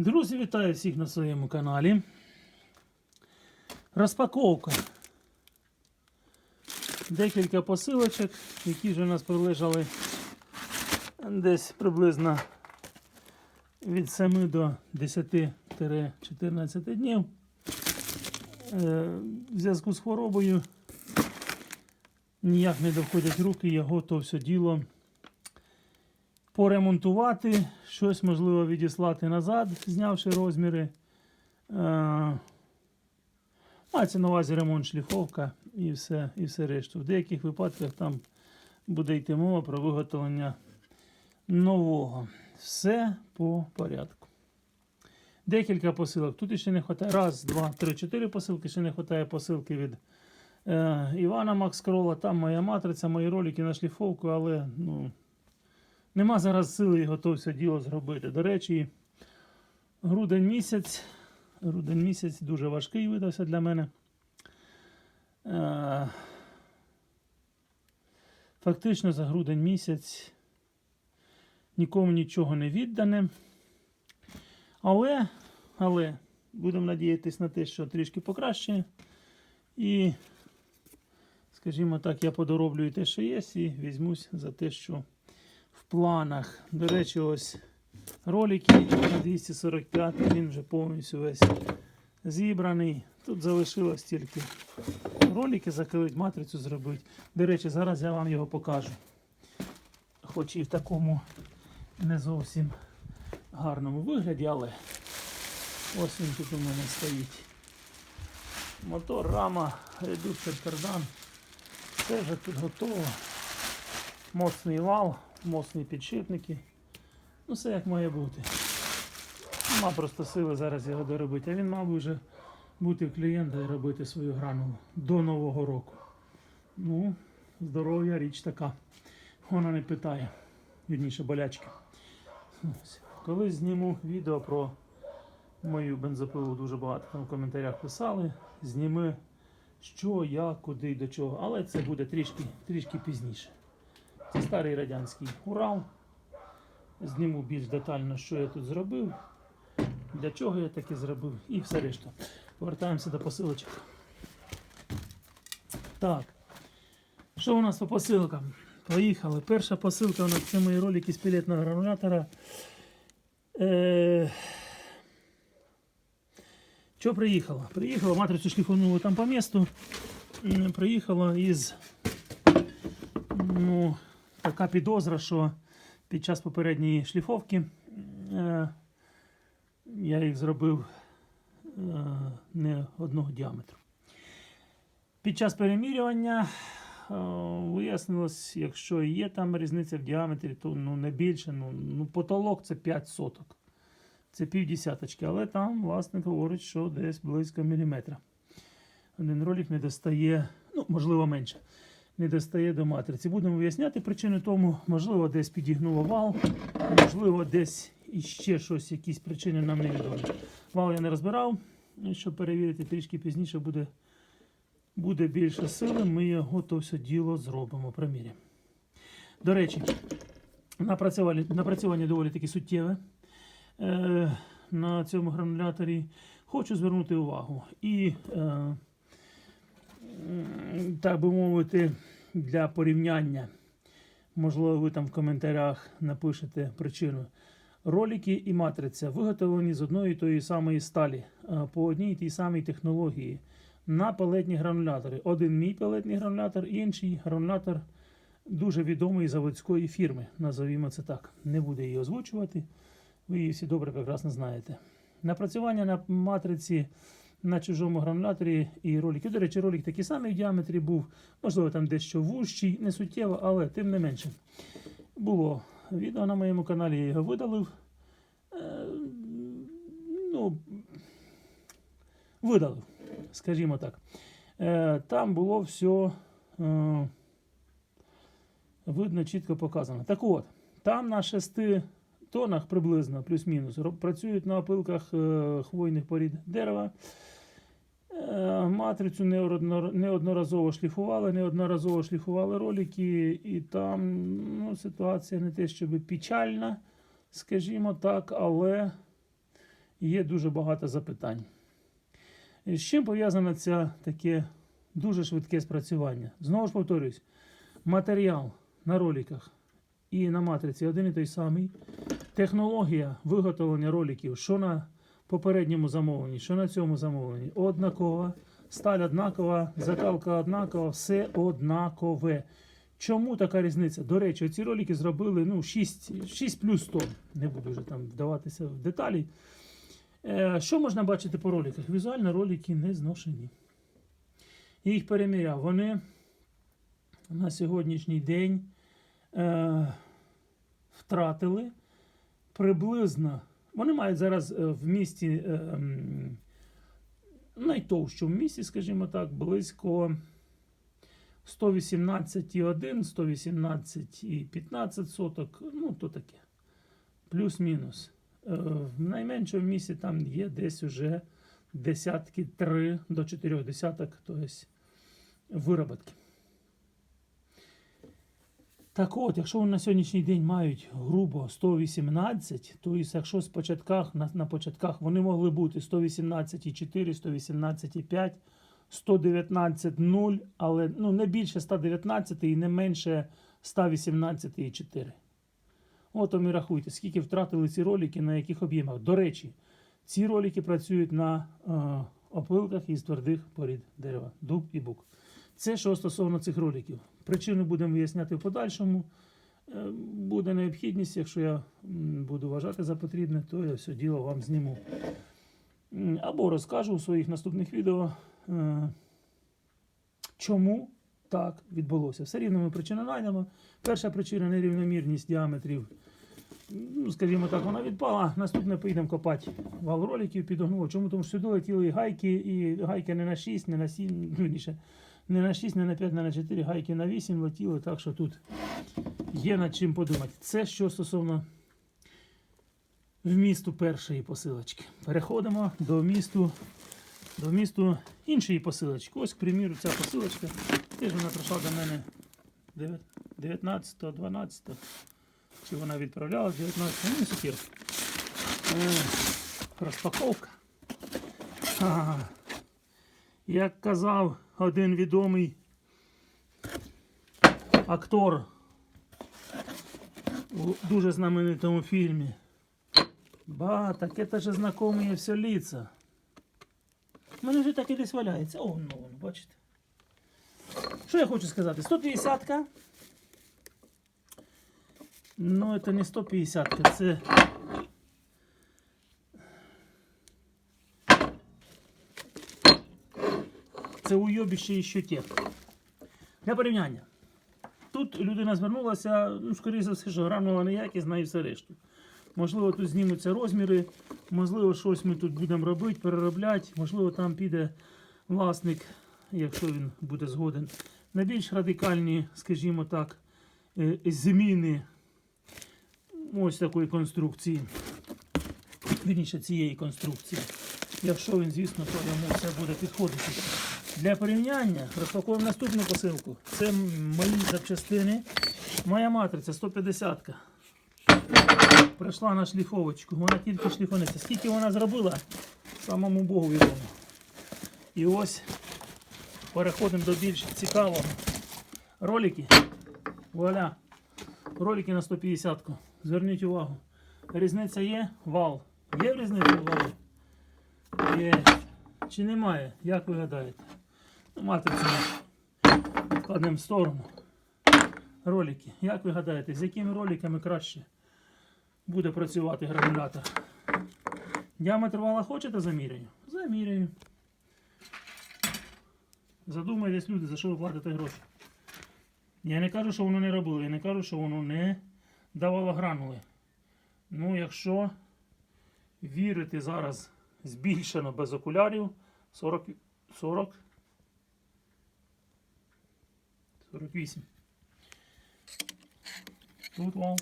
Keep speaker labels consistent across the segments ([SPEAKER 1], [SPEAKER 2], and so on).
[SPEAKER 1] Друзі, вітаю всіх на своєму каналі. Розпаковка. Декілька посилочок, які вже у нас пролежали десь приблизно від 7 до 10-14 днів. Е, В зв'язку з хворобою ніяк не доходять руки, його то все діло поремонтувати, щось можливо відіслати назад, знявши розміри. Е, Мається на увазі ремонт шліфовка і все, і все решту. В деяких випадках там буде йти мова про виготовлення нового. Все по порядку. Декілька посилок. Тут ще не вистачає. Раз, два, три, чотири посилки. Ще не вистачає посилки від е, Івана Макскрола. Там моя матриця, мої ролики на шліфовку, але ну, Нема зараз сили його то все діло зробити. До речі, грудень місяць. Грудень місяць дуже важкий видався для мене. Е, Фактично за грудень місяць нікому нічого не віддане. Але, але будемо надіятися на те, що трішки покращає. І, скажімо так, я подороблюю те, що є, і візьмусь за те, що в планах. До речі, ось ролики на 245 він вже повністю весь зібраний. Тут залишилось тільки ролики закрити, матрицю зробити. До речі, зараз я вам його покажу. Хоч і в такому не зовсім гарному вигляді, але ось він тут у мене стоїть. Мотор, рама, редуктор, кардан. Все вже тут готово. Моцний вал, моцні підшипники. Ну, все як має бути. Нема просто сили зараз його доробити. А він мав вже бути в клієнта і робити свою гранулу до Нового року. Ну, здоров'я річ така. Вона не питає. Вірніше болячки. Колись зніму відео про мою бензопилу, дуже багато там в коментарях писали. Зніми що, як, куди, до чого. Але це буде трішки, трішки пізніше. Це старий радянський Урал. Зніму більш детально, що я тут зробив, для чого я таке зробив і все решта. Повертаємося до посилочок. Так. Що у нас по посилкам? Поїхали. Перша посилка у нас це мої ролики з пілетного гранулятора. Е... Що приїхало? Приїхала, матрицю шліфанули там по місту. Приїхала із ну, така підозра, що під час попередньої шліфовки е, я їх зробив е, не одного діаметру. Під час перемірювання е, вияснилось, якщо є там різниця в діаметрі, то ну, не більше. Ну, ну, потолок це 5 соток. Це півдесяточки, але там власник говорить, що десь близько міліметра. Один ролик не достає, ну, можливо, менше не достає до матриці. Будемо виясняти причини тому, можливо, десь підігнуло вал, можливо, десь іще щось, якісь причини нам невідомі. Вал я не розбирав, щоб перевірити трішки пізніше буде, буде більше сили, ми його то все діло зробимо примірі. До речі, напрацювання, напрацювання доволі таки суттєве е, на цьому грануляторі. Хочу звернути увагу. І е, так би мовити, для порівняння. Можливо, ви там в коментарях напишете причину. Ролики і матриця виготовлені з одної і тої самої сталі е, по одній і тій самій технології на пелетні гранулятори. Один мій пелетний гранулятор, інший гранулятор дуже відомої заводської фірми. Назовімо це так. Не буду її озвучувати. Ви її всі добре прекрасно знаєте. Напрацювання на матриці на чужому грануляторі і ролики. До речі, ролик такий самий в діаметрі був, можливо, там дещо вущий, не суттєво, але тим не менше. Було відео на моєму каналі, я його видалив. Е, ну, видалив, скажімо так. Е, там було все е, видно, чітко показано. Так от, там на 6 тонах приблизно, плюс-мінус, працюють на опилках е, хвойних порід дерева. Е, Матрицю неодноразово шліфували, неодноразово шліфували ролики, і там ну, ситуація не те, щоб печальна, скажімо так, але є дуже багато запитань. З чим пов'язане це таке дуже швидке спрацювання? Знову ж повторюсь, матеріал на роликах і на матриці один і той самий. Технологія виготовлення роликів, що на попередньому замовленні, що на цьому замовленні, однакова, сталь однакова, закалка однакова, все однакове. Чому така різниця? До речі, ці ролики зробили ну, 6, 6 плюс 100. Не буду вже там вдаватися в деталі. Е, що можна бачити по роликах? Візуально ролики не зношені. Я їх переміряв. Вони на сьогоднішній день е, втратили приблизно. Вони мають зараз е, в місті е, м, найтовщому місці, скажімо так, близько 118,1, 118,15 соток. Ну, то таке. Плюс-мінус. Е, В найменшому місці там є десь уже десятки 3 до 4 десяток, тобто вироботки. Так от, якщо вони на сьогоднішній день мають грубо 118, то якщо з початках, на, на початках вони могли бути 118,4, 118,5, 119,0, але ну, не більше 119 і не менше 118,4. От і рахуйте, скільки втратили ці ролики, на яких об'ємах. До речі, ці ролики працюють на е, опилках із твердих порід дерева, дуб і бук. Це що стосовно цих роликів. Причини будемо виясняти в подальшому. Е, Буде необхідність, якщо я буду вважати за потрібне, то я все діло вам зніму. Або розкажу у своїх наступних відео, е, чому так відбулося. Все рівно ми причину знайдемо. Перша причина нерівномірність діаметрів. Ну, скажімо так, вона відпала. Наступне поїдемо копати вал роликів, підогнуло. Чому? Тому що сюди летіли гайки, і гайки не на 6, не на 7, ну, вірніше, не на 6, не на 5, не на 4, гайки на 8 летіли, так що тут є над чим подумати. Це що стосовно вмісту першої посилочки. Переходимо до вмісту, до вмісту іншої посилочки. Ось, к приміру, ця посилочка. Теж вона прийшла до мене 19, 12. Чи вона відправляла 19, ну, сукір. Е, Розпаковка. Ага. Як казав один відомий актор у дуже знаменитому фільмі. Ба, так это же знакомые все лица. У мене вже так і десь валяється. О, ну, воно, бачите. Що я хочу сказати? 150-ка. Ну, це не 150-ка, це. Це уйобище і ще те. Для порівняння. Тут людина звернулася, ну, скоріше за все, що гранула неякісна і все решту. Можливо, тут знімуться розміри, можливо, щось ми тут будемо робити, переробляти, можливо, там піде власник, якщо він буде згоден, на більш радикальні, скажімо так, е, зміни ось такої конструкції. Вірніше цієї конструкції. Якщо він, звісно, то йому все буде підходити. Для порівняння розпакуємо наступну посилку. Це мої запчастини. Моя матриця 150 -ка. Прийшла на шліфовочку. Вона тільки шліфониться. Скільки вона зробила, самому Богу відомо. І ось переходимо до більш цікавого. Ролики. Вуаля. Ролики на 150 -ку. Зверніть увагу. Різниця є? Вал. Є різниця в валі? Є. Чи немає? Як ви гадаєте? Ну, матрицю ми вкладемо в сторону. Ролики. Як ви гадаєте, з якими роликами краще буде працювати гранулятор? Діаметр вала хочете заміряю? Заміряю. Задумайтесь, люди, за що ви платите гроші. Я не кажу, що воно не робило, я не кажу, що воно не давало гранули. Ну, якщо вірити зараз збільшено без окулярів 40, 40 48. Тут вал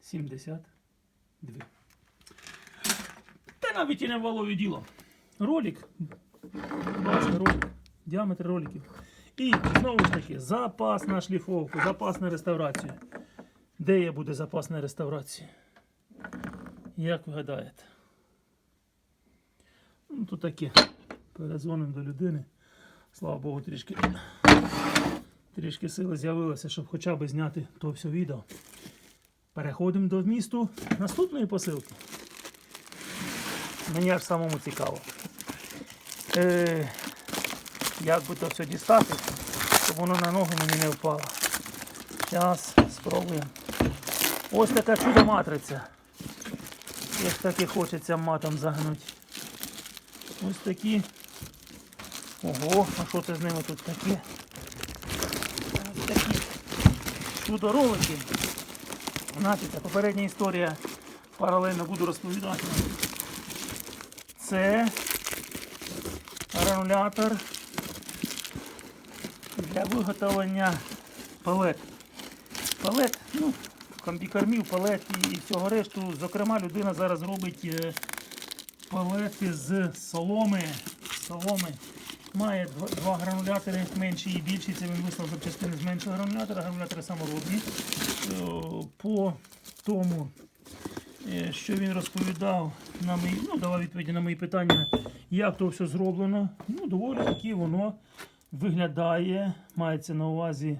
[SPEAKER 1] 72. Та навіть і не валові діло. Ролик. Бачите, ролик. Діаметр роликів. І знову ж таки, запас на шліфовку, запас на реставрацію. Де є буде запас на реставрацію? Як ви гадаєте? Ну, то таке. Перезвонимо до людини. Слава Богу, трішки, трішки сили з'явилося, щоб хоча б зняти то все відео. Переходимо до вмісту наступної посилки. Мені аж самому цікаво. Е, як би то все дістати, щоб воно на ногу мені не впало. Зараз спробуємо. Ось така чудо матриця. Як так і хочеться матом загнути. Ось такі. Ого, а що це з ними тут таке? Ось такі чудо-ролики. Значить, попередня історія паралельно буду розповідати. Це гранулятор для виготовлення палет. Палет, ну, комбікормів, палет і всього решту. Зокрема, людина зараз робить е, палети з соломи. соломи. Має два, гранулятори, менші і більші. Це він вислав запчастини з меншого гранулятора, гранулятори саморобні. Е, По тому, е, що він розповідав на мої, ну, давав відповіді на мої питання, як то все зроблено. Ну, доволі таки воно виглядає, мається на увазі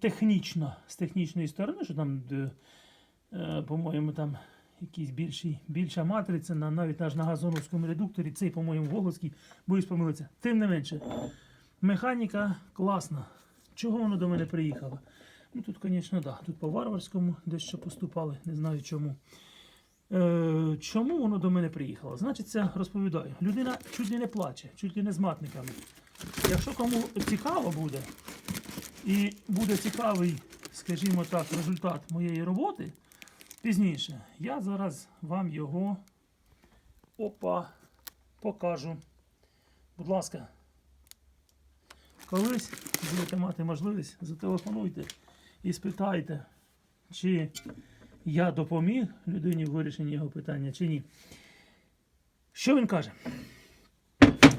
[SPEAKER 1] технічно, з технічної сторони, що там, е, по-моєму, там якийсь більший, більша матриця, на, навіть аж на газоновському редукторі, цей, по-моєму, Волоцький, боюсь помилитися. Тим не менше, механіка класна. Чого воно до мене приїхало? Ну тут, звісно, да. Тут по варварському дещо поступали, не знаю чому. Е, чому воно до мене приїхало? Значить, це розповідаю. Людина чуть ли не плаче, чуть ли не з матниками. Якщо кому цікаво буде, і буде цікавий, скажімо так, результат моєї роботи пізніше, я зараз вам його опа, покажу. Будь ласка, колись будете мати можливість, зателефонуйте і спитайте, чи я допоміг людині в вирішенні його питання, чи ні. Що він каже?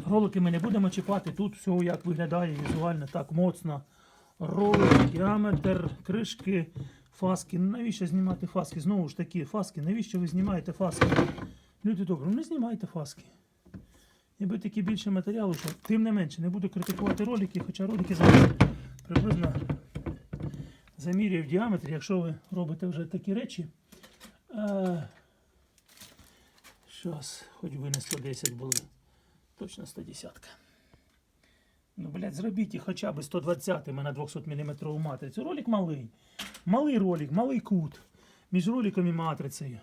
[SPEAKER 1] Ролики ми не будемо чіпати. Тут все як виглядає візуально так моцно. Ролик, діаметр, кришки, фаски. Ну, Навіщо знімати фаски? Знову ж таки, фаски. Навіщо ви знімаєте фаски? Люди добре, ну не знімайте фаски. Якби таки більше матеріалу, що тим не менше, не буду критикувати ролики, хоча ролики приблизно замірюю в діаметрі, якщо ви робите вже такі речі. Е, Щас, хоч би не 110 були. Точно 110. Ну, блядь, зробіть їх хоча б 120 на 200 мм матрицю. Ролик малий. Малий ролик, малий кут між роликом і матрицею.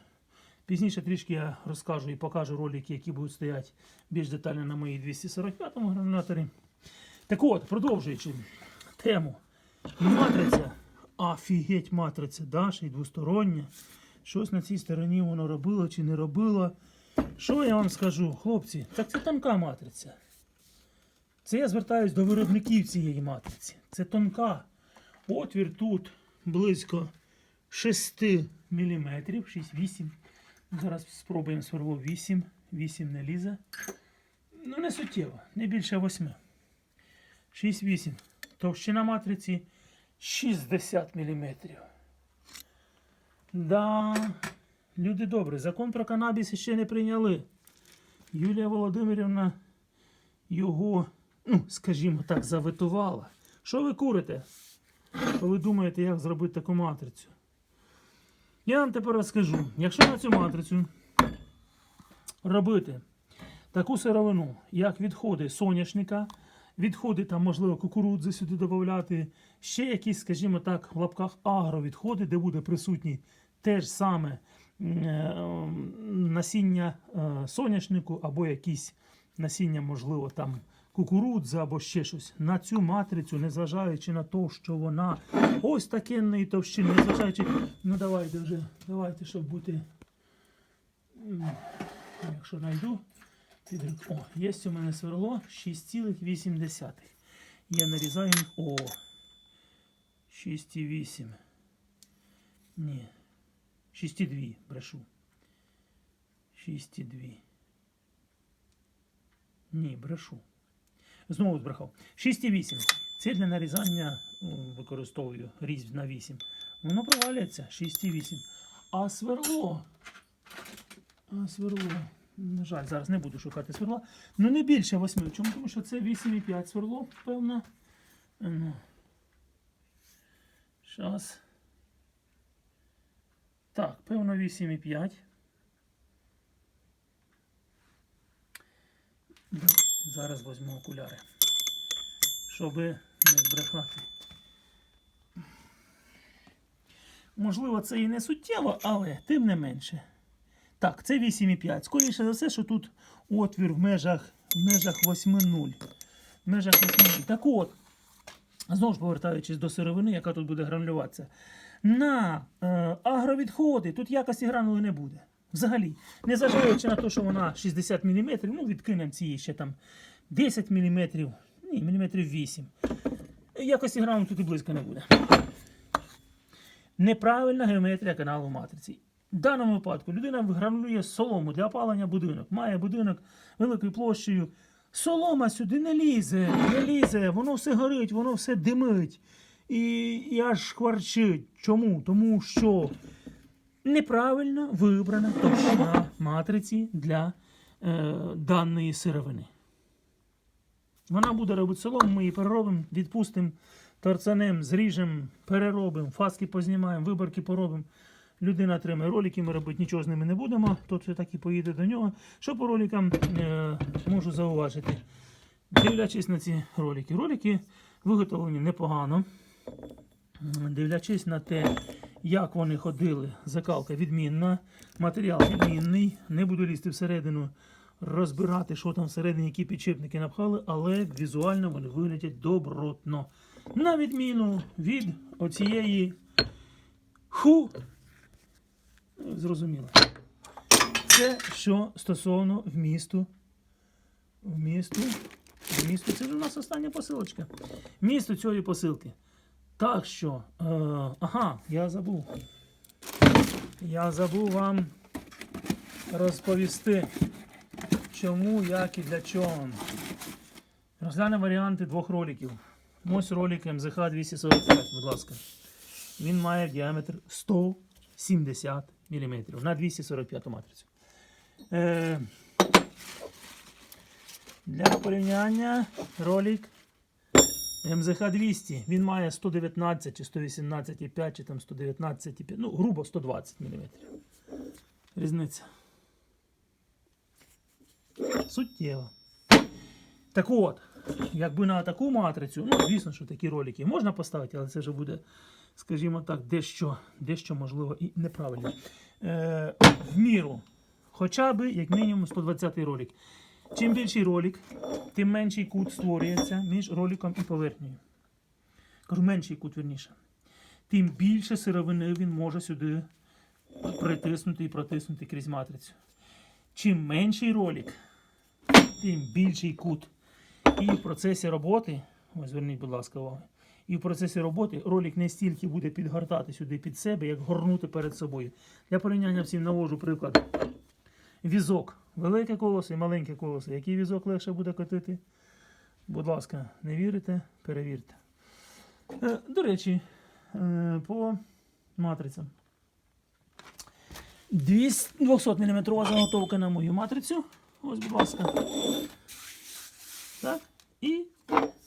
[SPEAKER 1] Пізніше трішки я розкажу і покажу ролики, які будуть стояти більш детально на моїй 245 грануляторі. Так от, продовжуючи тему. Матриця. Офігеть матриця, да, ще двостороння. Щось на цій стороні воно робило чи не робило. Що я вам скажу, хлопці? Так це тонка матриця. Це я звертаюсь до виробників цієї матриці. Це тонка. Отвір тут близько 6 мм, 6-8. Зараз спробуємо сверло 8. 8 не лізе. Ну, не суттєво, не більше 8. 6-8. Товщина матриці 60 мм. Да, люди добрі, закон про канабіс ще не прийняли. Юлія Володимирівна його, ну, скажімо так, заветувала. Що ви курите? Коли думаєте, як зробити таку матрицю? Я вам тепер розкажу. Якщо на цю матрицю робити таку сировину, як відходи соняшника, відходи там, можливо, кукурудзи сюди додати, ще якісь, скажімо так, в лапках агровідходи, де буде присутній теж саме е, насіння е, соняшнику або якісь насіння, можливо, там кукурудзи або ще щось. На цю матрицю, незважаючи на те, що вона ось такенної товщини, незважаючи, ну давайте вже, давайте, щоб бути. Якщо знайду, підрик. О, є у мене сверло 6,8. Я нарізаю. О. 6,8. Ні. 6,2 брешу. 6,2. Ні, брешу. Знову збрехав. 6,8. Це для нарізання використовую різь на 8. Воно провалюється 6,8. А сверло А сверло. На жаль, зараз не буду шукати сверла. Ну не більше 8. Чому? Тому що це 8,5 сверло, певно. А Ну. Щас. Так, певно 8,5. Зараз візьму окуляри. Щоб не збрехати. Можливо, це і не суттєво, але тим не менше. Так, це 8,5. Скоріше за все, що тут отвір в межах, в межах 8,0. В межах 8,0. Так от, знову ж повертаючись до сировини, яка тут буде гранулюватися. На е, агровідходи тут якості гранули не буде. Взагалі, незважаючи на те, що вона 60 мм, ну відкинемо ці ще там 10 мм, ні, міліметрів 8. Якості гранули тут і близько не буде. Неправильна геометрія каналу матриці. В даному випадку людина гранулює солому для опалення будинок. Має будинок великою площею. Солома сюди не лізе, не лізе, воно все горить, воно все димить і, і аж шкварчить. Чому? Тому що неправильно вибрана товщина матриці для е, даної сировини. Вона буде робити солому, ми її переробимо, відпустимо, торцанем, зріжемо, переробимо, фаски познімаємо, виборки поробимо. Людина отримає ролики, ми робити нічого з ними не будемо. Тут все таки поїде до нього. Що по роликам е, можу зауважити? Дивлячись на ці ролики. Ролики виготовлені непогано. Дивлячись на те, як вони ходили, закалка відмінна, матеріал відмінний. Не буду лізти всередину, розбирати, що там всередині, які підшипники напхали, але візуально вони виглядять добротно. На відміну від оцієї ху. Зрозуміло. Це що стосовно вмісту. Вмісту. Вмісту. Це ж у нас остання посилочка. Місто цієї посилки. Так що, е, ага, я забув. Я забув вам розповісти, чому, як і для чого. Розглянемо варіанти двох роликів. Ось ролик МЗХ 245, будь ласка. Він має діаметр 170 мм на 245 матрицю. Е, для порівняння ролик МЗХ 200. Він має 119 чи 118,5 чи там 119,5, ну, грубо 120 мм. Різниця. Суттєва. Так от, якби на таку матрицю, ну, звісно, що такі ролики можна поставити, але це вже буде, скажімо так, дещо, дещо можливо і неправильно. Е, в міру. Хоча б, як мінімум, 120 ролик. Чим більший ролик, тим менший кут створюється між роликом і поверхнею. Кажу, менший кут, верніше. Тим більше сировини він може сюди притиснути і протиснути крізь матрицю. Чим менший ролик, тим більший кут. І в процесі роботи, ось зверніть, будь ласка, увагу, і в процесі роботи ролик не стільки буде підгортати сюди під себе, як горнути перед собою. Для порівняння всім навожу приклад. Візок. Велике колесо і маленьке колесо. Який візок легше буде котити? Будь ласка, не вірите? Перевірте. Е, до речі, е, по матрицям. 200 мм заготовка на мою матрицю. Ось, будь ласка. Так. І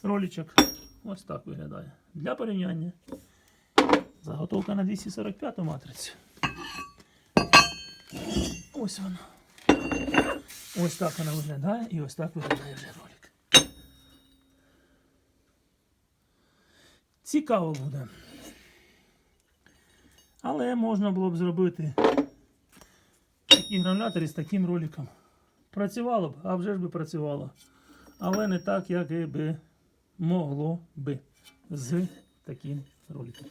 [SPEAKER 1] ролічок. Ось так виглядає. Для порівняння. Заготовка на 245 матрицю. Ось вона. Ось так вона виглядає і ось так виглядає вже ролик. Цікаво буде. Але можна було б зробити такі гранулятори з таким роликом. Працювало б, а вже ж би працювало. Але не так, як і би могло би з таким роликом.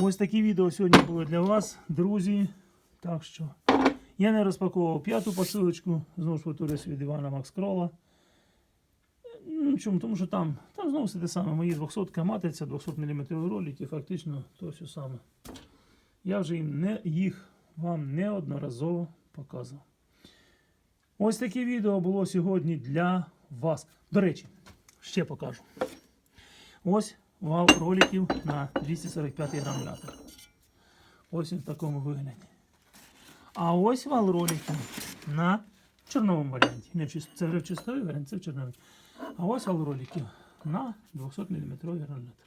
[SPEAKER 1] Ось такі відео сьогодні були для вас, друзі. Так що я не розпаковував п'яту посилочку, знову ж повторюсь від Івана Макс Крола. Ну, чому? Тому що там, там знову все те саме. Мої 200 матриця, 200 мм ролики, фактично то все саме. Я вже їм не, їх вам неодноразово показував. Ось таке відео було сьогодні для вас. До речі, ще покажу. Ось вал роликів на 245 гранулятор. Ось він в такому вигляді. А ось вал роликів на чорновому варіанті. Не це вже чистовий варіант, це в чорновий. А ось вал роликів на 200 мм гранулятор.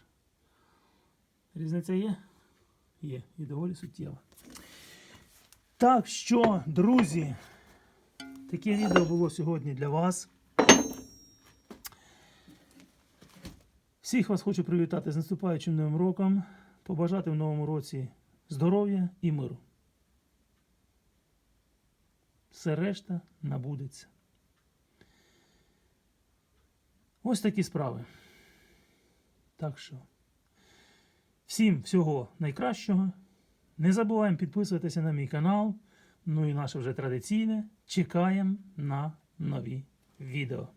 [SPEAKER 1] Різниця є? Є. І доволі суттєва. Так що, друзі, таке відео було сьогодні для вас. Всіх вас хочу привітати з наступаючим новим роком, побажати в новому році здоров'я і миру. Все решта набудеться. Ось такі справи. Так що, всім всього найкращого. Не забуваємо підписуватися на мій канал. Ну і наше вже традиційне. Чекаємо на нові відео.